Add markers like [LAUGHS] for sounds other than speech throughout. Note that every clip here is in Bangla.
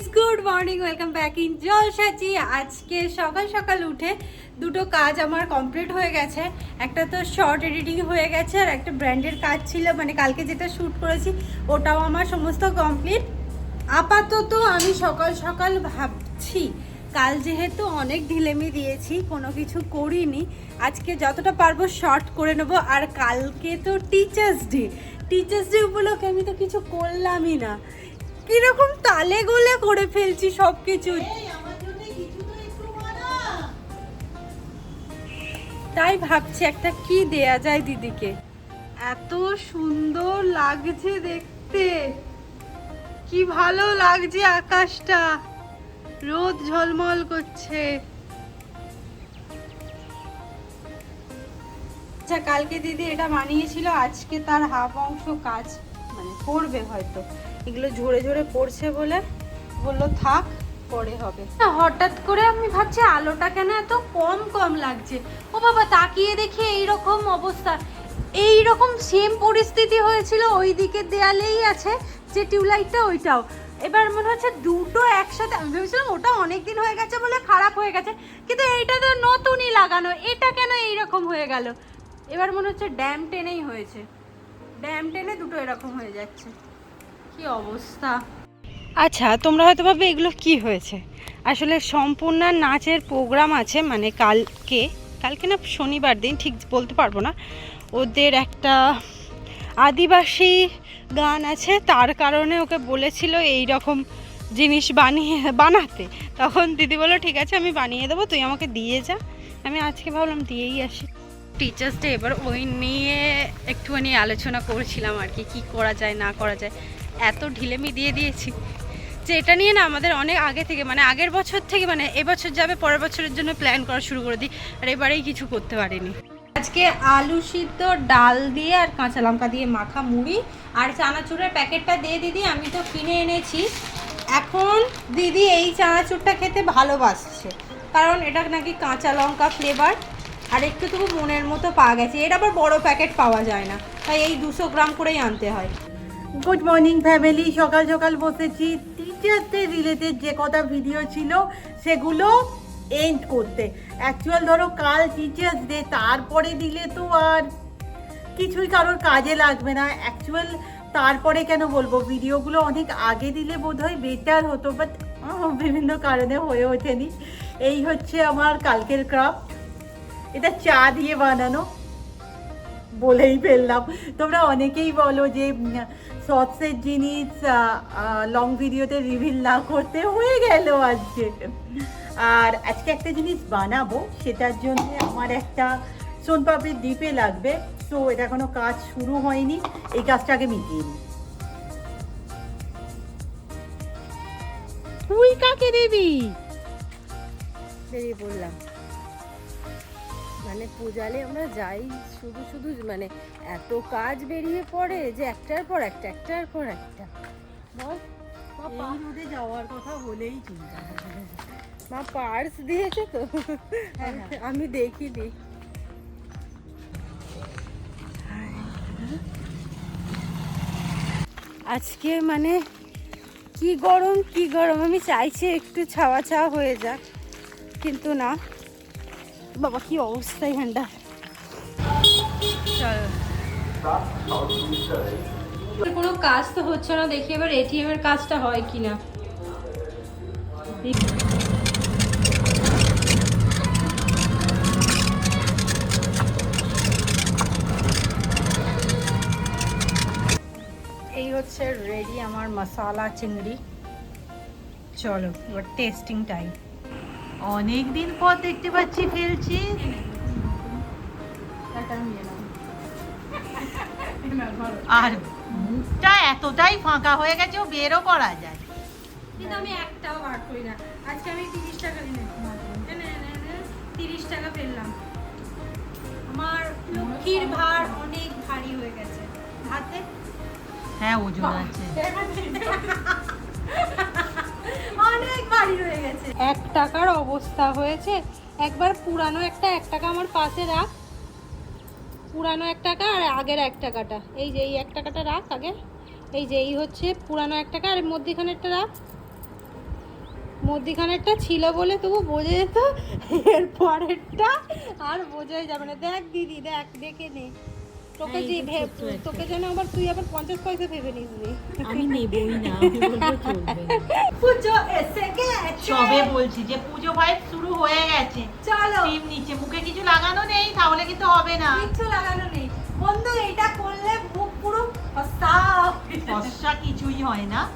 Guys good morning welcome back in জলসাচি আজকে সকাল সকাল উঠে দুটো কাজ আমার কমপ্লিট হয়ে গেছে। একটা তো শর্ট এডিটিং হয়ে গেছে আর একটা ব্র্যান্ডের কাজ ছিল। মানে কালকে যেটা শ্যুট করেছি, ওটাও আমার সমস্ত কমপ্লিট আপাতত আমি সকাল সকাল ভাবছি, কাল যেহেতু অনেক ঢিলেমি দিয়েছি, কোনো কিছু করিনি, আজকে যতটা পারব শর্ট করে নেব। আর কালকে তো টিচার্স ডে টিচার্স ডে উপলক্ষে আমি তো কিছু করলামই না। কীরকম তালে গোলে করে ফেলছি সব কিছু তাই ভাবছি একটা কি দেয়া যায় দিদিকে। এত সুন্দর লাগছে দেখতে। কি ভালো লাগছে আকাশটা। রোদ ঝলমল করছে। আচ্ছা কালকে দিদি এটা বানিয়েছিল আজকে তার হাফ অংশ কাজ মানে করবে হয়তো। এগুলো ঝরে ঝরে পড়ছে বলে বলল, থাক, পরে হবে। হঠাৎ করে আমি ভাবছি আলোটা কেন এত কম কম লাগছে। ও বাবা, তাকিয়ে দেখি এইরকম অবস্থা। এই রকম সেম পরিস্থিতি হয়েছিল ওই দিকের দেয়ালেই আছে যে টিউবলাইটটা, ওইটাও। এবার মনে হচ্ছে দুটো একসাথে, আমি ভেবেছিলাম ওটা অনেক দিন হয়ে গেছে বলে খারাপ হয়ে গেছে, কিন্তু এইটা তো নতুনই লাগানো, এটা কেন এইরকম হয়ে গেল? এবার মনে হচ্ছে ড্যাম টেনেই হয়েছে। ড্যাম টেনে দুটো এরকম হয়ে যাচ্ছে। কি অবস্থা? আচ্ছা তোমরা হয়তো ভাবে এগুলো কি হয়েছে? আসলে সম্পূর্ণ নাচের প্রোগ্রাম আছে মানে কালকে কালকে না শনিবার দিন ঠিক বলতে পারব না। ওদের একটা আদিবাসী গান আছে তার কারণে ওকে বলেছিল এই রকম জিনিস বানিয়ে বানাতে। তখন দিদি বলল ঠিক আছে আমি বানিয়ে দেবো তুই আমাকে দিয়ে যা। আমি আজকে ভাবলাম দিয়েই আসি। টিচার্স ডে এবার ওই নিয়ে একটুখানি আলোচনা করছিলাম আর কি কী করা যায় না করা যায়। এত ঢিলেমি দিয়ে দিয়েছি যে এটা নিয়ে না আমাদের অনেক আগে থেকে মানে আগের বছর থেকে মানে এবছর যাবে, পরের বছরের জন্য প্ল্যান করা শুরু করে দিই, আর এবারেই কিছু করতে পারিনি। আজকে আলু সিদ্ধ, ডাল দিয়ে আর কাঁচা লঙ্কা দিয়ে মাখা মুড়ি আর চানাচুরের প্যাকেটটা দিয়ে দিদি, আমি তো কিনে এনেছি। এখন দিদি এই চানাচুরটা খেতে ভালোবাসছে, কারণ এটা নাকি কাঁচা লঙ্কা ফ্লেভার আর একটু তবু মনের মতো পাওয়া গেছে। এটা আবার বড় প্যাকেট পাওয়া যায় না, তাই এই দুশো গ্রাম করেই আনতে হয়। গুড মর্নিং ফ্যামিলি সকাল সকাল বসেছি। টিচারদের রিলেটেড যে কটা ভিডিও ছিল, সেগুলো এন্ড করতে। অ্যাকচুয়াল ধরো কাল টিচার্স ডে তারপরে দিলে তো আর কিছুই কারোর কাজে লাগবে না। অ্যাকচুয়াল তারপরে কেন বলব? ভিডিওগুলো অনেক আগে দিলে বোধহয় বেটার হতো বাট বিভিন্ন কারণে হয়ে ওঠেনি। এই হচ্ছে আমার কালকের ক্রাফট এটা চা দিয়ে বানানো। বলেই ফেললাম। তোমরা অনেকেই বলো যে শর্টসের জিনিস লং ভিডিওতে রিভিল না করতে হয়ে গেল আজকে। আর আজকে একটা জিনিস বানাবো সেটার জন্য আমার একটা সোনপাপড়ির ডিপে লাগবে। তো এটা কোনো কাজ শুরু হয়নি এই কাজটা আগে মিটিয়ে নিই। তুই কাকে দিবি? বেরিয়ে পড়লাম মানে পূজালে আমরা যাই শুধু শুধু মানে এত কাজ বেরিয়ে পড়ে যে একটার পর একটা একটার পর একটা। বল। এই রোদে যাওয়ার কথা হলেই চিন্তা মা পার্স দিয়েছে তো? হ্যাঁ, হ্যাঁ। আমি দেখিনি আজকে মানে কি গরম কি গরম? আমি চাইছি একটু ছাওয়া ছাওয়া হয়ে যাক কিন্তু না। বাবা কি অবস্থা এখানটা? কোনো কাজ তো হচ্ছে না দেখি এবার এটিএম এর কাজটা হয় কিনা। এই হচ্ছে রেডি আমার মশালা চিংড়ি। চলো এবার টেস্টিং টাইম অনেক দিন পর দেখতে পাচ্ছি ফেলছি। আর মুখটা এতটাই ফাঁকা হয়ে গেছে ও বেরও করা যায়। কিন্তু আমি একটাও বার করি না। আজকে আমি তিরিশ টাকা দিনে তিরিশ টাকা ফেললাম। আমার লক্ষ্মীর ভার অনেক ভারী হয়ে গেছে। হাতে? হ্যাঁ ওজন আছে। অনেক [LAUGHS] ভারী হয়ে গেছে। এক টাকার অবস্থা হয়েছে। একবার পুরানো একটা এক টাকা আমার পাশে রাখ। পুরানো এক টাকা আর আগের এক টাকাটা। এই যে এই এক টাকাটা রাখ আগে। এই যে এই হচ্ছে পুরানো এক টাকা আর মধ্যেখানেরটা রাখ। মধ্যিখানেরটা ছিল বলে তবু বোঝা যেত এর পরেরটা আর বোঝাই যাবে না। দেখ দিদি, দেখ, দেখে নে। তোকে যে ভে- তোকে যেন আবার তুই আবার পঞ্চাশ পয়সা ভেবে নিস আমি নেবই না। পুজো এসে গেছে। সবে বলছি যে পুজো ভাই শুরু হয়ে গেছে। চলো। টিম নিচে মুখে কিছু লাগানো নেই তাহলে কিন্তু হবে না। কিচ্ছু লাগানো নেই। বন্ধু এটা করলে মুখ পুরো ফসা হয়ে কিছুই হয় না।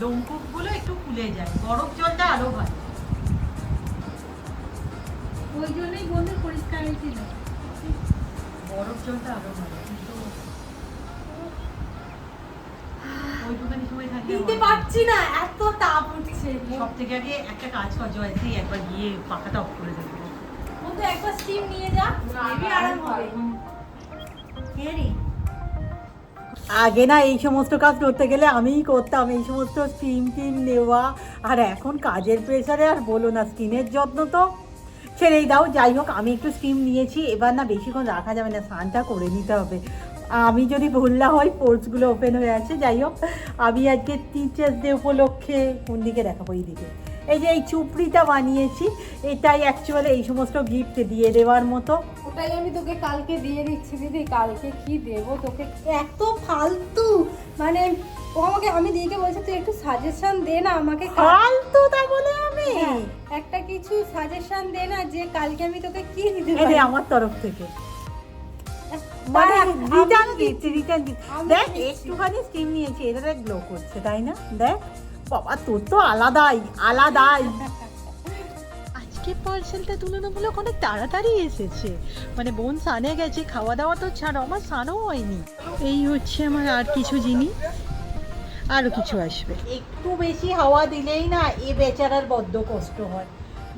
লোমকূপগুলো একটু খুলে যায়। বরফ জলটা আরও ভালো। ওই জন্যই বন্ধু পরিষ্কার হয়েছিল। বরফ জলটা আরও ভালো কিন্তু ওইটুখানি সময় থাকলে দিতে পারছি না এত তাপ উঠছে সব থেকে আগে একটা কাজ কর জয়শ্রী একবার গিয়ে পাখাটা অফ করে দেবে। বন্ধু একবার স্টিম নিয়ে যা হেভি আরাম হবে। হেরি আগে না এই সমস্ত কাজ করতে গেলে আমিই করতাম এই সমস্ত স্টিম টিম নেওয়া। আর এখন কাজের প্রেসারে আর বলো না স্কিনের যত্ন তো। ছেড়েই দাও যাই হোক আমি একটু স্টিম নিয়েছি এবার না বেশিক্ষণ রাখা যাবে না স্নানটা করে নিতে হবে। আমি যদি ভুললা হই পোর্টসগুলো ওপেন হয়ে আছে যাই হোক আমি আজকে টিচার্স ডে উপলক্ষে কোন দিকে দেখাবো এই দিকে। এই যে এই চুপড়িটা বানিয়েছি এটাই অ্যাকচুয়ালি এই সমস্ত গিফট দিয়ে দেওয়ার মতো। ওটাই আমি তোকে কালকে দিয়ে দিচ্ছি দিদি। কালকে কি দেব তোকে? এত ফালতু! মানে ও আমাকে আমি দিদিকে বলছি তুই একটু সাজেশন দে না আমাকে। ফালতু তা বলে আমি? হ্যাঁ, কিছু সাজেশন দে না যে কালকে আমি তোকে কি দিতে পারি? আমার তরফ থেকে। মানে রিটার্ন দিচ্ছি। রিটার্ন দিচ্ছি। দেখ একটুখানি স্টিম নিয়েছি এটা দেখ গ্লো করছে তাই না? দেখ বাবা তোর তো আলাদাই আলাদাই। আজকে পার্সেলটা তুলনামূলক অনেক তাড়াতাড়ি এসেছে। মানে বোন সানে গেছে খাওয়া দাওয়া তো ছাড়ো আমার সানও হয়নি। এই হচ্ছে আমার আর কিছু জিনিস। আরও কিছু আসবে। একটু বেশি হাওয়া দিলেই না এ বেচারার বড্ড কষ্ট হয়।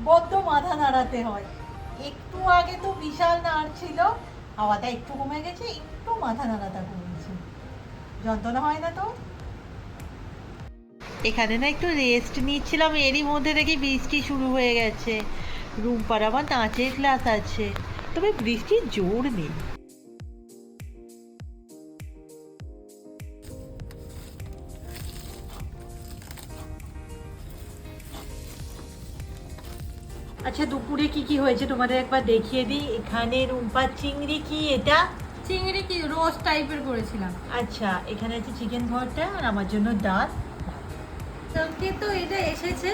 বড্ড মাথা নাড়াতে হয়। একটু আগে তো বিশাল নাড়ছিল হাওয়াটা একটু কমে গেছে, একটু মাথা নাড়াটা কমেছে। যন্ত্রণা হয় না তো? এখানে না একটু রেস্ট নিচ্ছিলাম, এরই মধ্যে দেখি বৃষ্টি শুরু হয়ে গেছে। রুমপার আবার নাচের ক্লাস আছে, তবে বৃষ্টির জোর নেই। আচ্ছা দুপুরে কি কি হয়েছে তোমাদের একবার দেখিয়ে দিই। এখানে রুম্পার চিংড়ি কি এটা? চিংড়ি কি রোস্ট টাইপের করেছিলাম। আচ্ছা এখানে আছে চিকেন ভর্তা আর আমার জন্য ডাল। তো এটা এসেছে।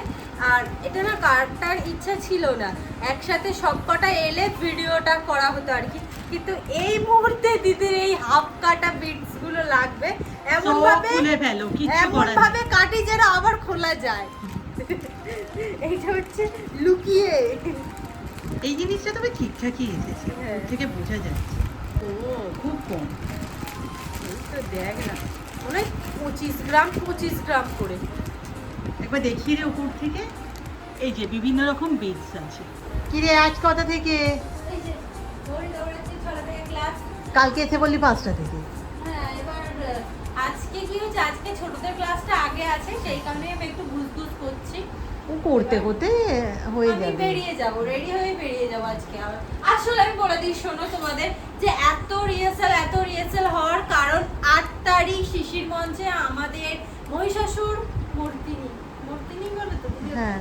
আর এটা না কাটার ইচ্ছা ছিল না। একসাথে সব কটা এলে ভিডিওটা করা হতো আর কি। কিন্তু এই মুহূর্তে দিদির এই হাফ কাটা বিটসগুলো লাগবে এমন ভাবে এমন ভাবে কাটি যেন আবার খোলা যায়। [LAUGHS] এইটা হচ্ছে লুকিয়ে। এই জিনিসটা তবে ঠিকঠাকই এসেছে হ্যাঁ। থেকে বোঝা যাচ্ছে। ও খুব কম। দেখ না। অনেক পঁচিশ গ্রাম পঁচিশ গ্রাম করে। একবার দেখিয়ে রে উপর থেকে। এই যে বিভিন্ন রকম বিটস আছে। কি রে আজ কটা থেকে? কালকে এসে বললি পাঁচটা থেকে। হ্যাঁ এবার আজকে কি হচ্ছে আজকে ছোটদের ক্লাসটা আগে আছে সেই কারণে আমি একটু ও করতে করতে হয়ে যাবে। বেরিয়ে যাব রেডি হয়ে বেরিয়ে যাব আজকে আসলে আমি বলে দিই শোনো তোমাদের যে এত রিহার্সাল এত রিহার্সাল হওয়ার কারণ আট তারিখ শিশির মঞ্চে আমাদের মহিষাসুর মূর্তিনি মূর্তিনি বলে তো হ্যাঁ।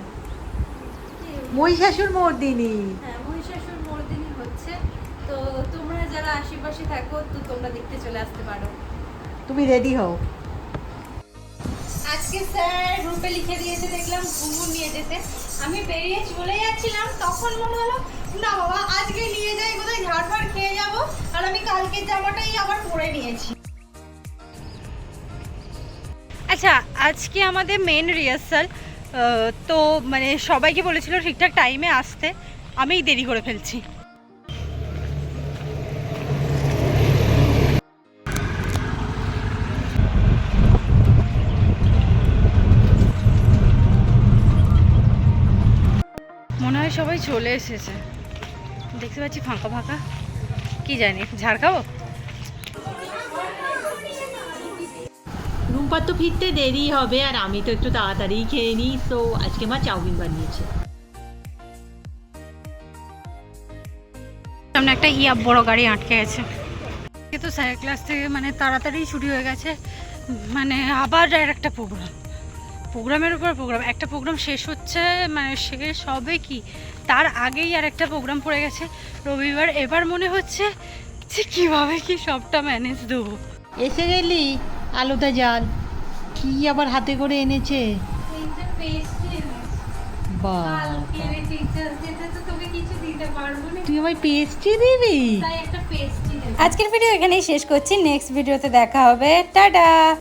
মহিষাসুর মর্দিনী। হ্যাঁ মহিষাসুর মর্দিনী হচ্ছে। তো তোমরা যারা আশেপাশে থাকো তো তোমরা দেখতে চলে আসতে পারো। তুমি রেডি হও। আজকে স্যার গ্রুপে লিখে দিয়েছে, দেখলাম ঘুঘু নিয়ে যেতে। আমি বেরিয়ে চলে যাচ্ছিলাম, তখন মনে হলো, না বাবা, আজকে নিয়ে যাই, কোথায় ঝাড়ফাড় খেয়ে যাব? আর আমি কালকের জামাটাই আবার পরে নিয়েছি। আচ্ছা আজকে আমাদের মেন রিহার্সাল তো মানে সবাইকে বলেছিল ঠিকঠাক টাইমে আসতে, আমিই দেরি করে ফেলছি। চলে এসেছে। দেখতে পাচ্ছি ফাঁকা ফাঁকা। কি জানি ঝাড় খাব? রুম্পার তো ফিরতে দেরি হবে আর আমি তো একটু তাড়াতাড়ি খেয়ে নিই তো আজকে মা চাউমিন বানিয়েছে। সামনে একটা ইয়া বড় গাড়ি আটকে গেছে। তো স্যার ক্লাস থেকে মানে তাড়াতাড়ি ছুটি হয়ে গেছে মানে আবার আর একটা প্রোগ্রাম। প্রোগ্রামের উপর প্রোগ্রাম একটা প্রোগ্রাম শেষ হচ্ছে মানে শেষ হবে কি? তার আগেই আর একটা প্রোগ্রাম পড়ে গেছে। রবিবার এবার মনে হচ্ছে যে কীভাবে কি সবটা ম্যানেজ দেবো। এসে গেলি আলুটা জাল। কি আবার হাতে করে এনেছে? তুই পেস্ট্রি দিবি? আজকের ভিডিও এখানেই শেষ করছি। নেক্সট ভিডিওতে দেখা হবে। টাটা!